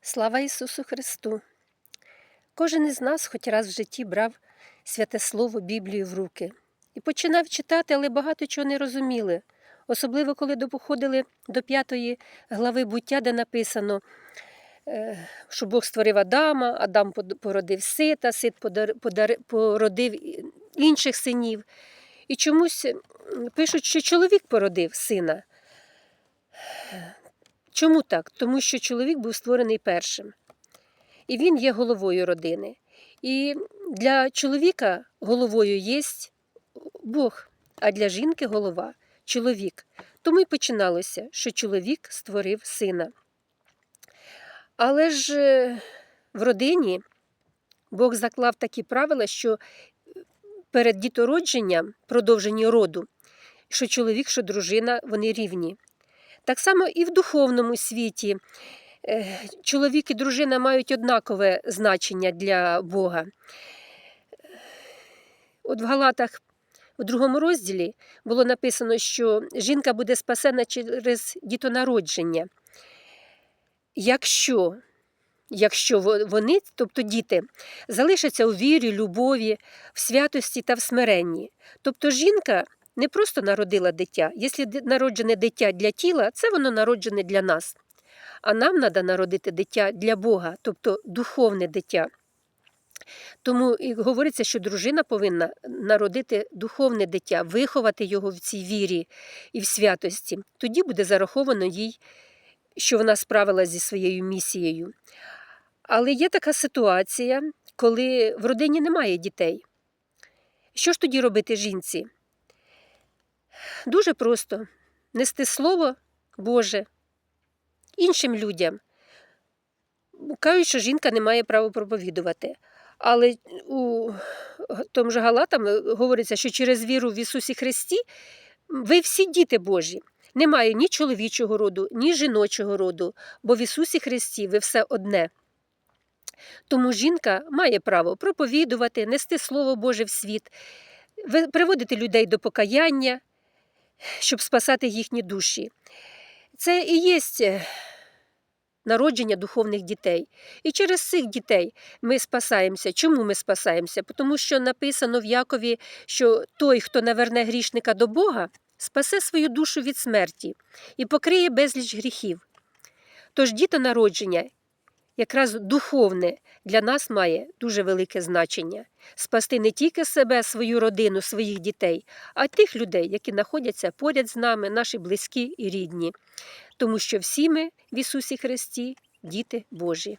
Слава Ісусу Христу! Кожен із нас хоч раз в житті брав святе Слово Біблію в руки і починав читати, але багато чого не розуміли. Особливо, коли доходили до п'ятої глави буття, де написано, е, що Бог створив Адама, Адам породив сита, сит породив інших синів. І чомусь пишуть, що чоловік породив сина. Чому так? Тому що чоловік був створений першим. І він є головою родини. І для чоловіка головою є Бог, а для жінки голова чоловік. Тому й починалося, що чоловік створив сина. Але ж е, в родині Бог заклав такі правила, що перед дітородженням, продовженні роду, що чоловік, що дружина, вони рівні. Так само і в духовному світі е, чоловік і дружина мають однакове значення для Бога. От в Галатах у другому розділі було написано, що жінка буде спасена через дітонародження. Якщо, якщо вони, тобто діти, залишаться у вірі, любові, в святості та в смиренні. Тобто жінка не просто народила дитя. Якщо народжене дитя для тіла, це воно народжене для нас. А нам треба народити дитя для Бога, тобто духовне дитя. Тому і говориться, що дружина повинна народити духовне дитя, виховати його в цій вірі і в святості. Тоді буде зараховано їй, що вона справилася зі своєю місією. Але є така ситуація, коли в родині немає дітей. Що ж тоді робити жінці? Дуже просто нести слово Боже іншим людям. Кажуть, що жінка не має права проповідувати. Але у тому же Галатам говориться, що через віру в Ісусі Христі ви всі діти Божі. Немає ні чоловічого роду, ні жіночого роду, бо в Ісусі Христі ви все одне. Тому жінка має право проповідувати, нести Слово Боже в світ, приводити людей до покаяння, щоб спасати їхні душі. Це і є е, народження духовних дітей. І через цих дітей ми спасаємося. Чому ми спасаємося? Тому що написано в Якові, що той, хто наверне грішника до Бога, спасе свою душу від смерті і покриє безліч гріхів. Тож дітонародження, якраз духовне, для нас має дуже велике значення спасти не тільки себе, свою родину, своїх дітей, а й тих людей, які знаходяться поряд з нами, наші близькі і рідні. Тому що всі ми в Ісусі Христі діти Божі.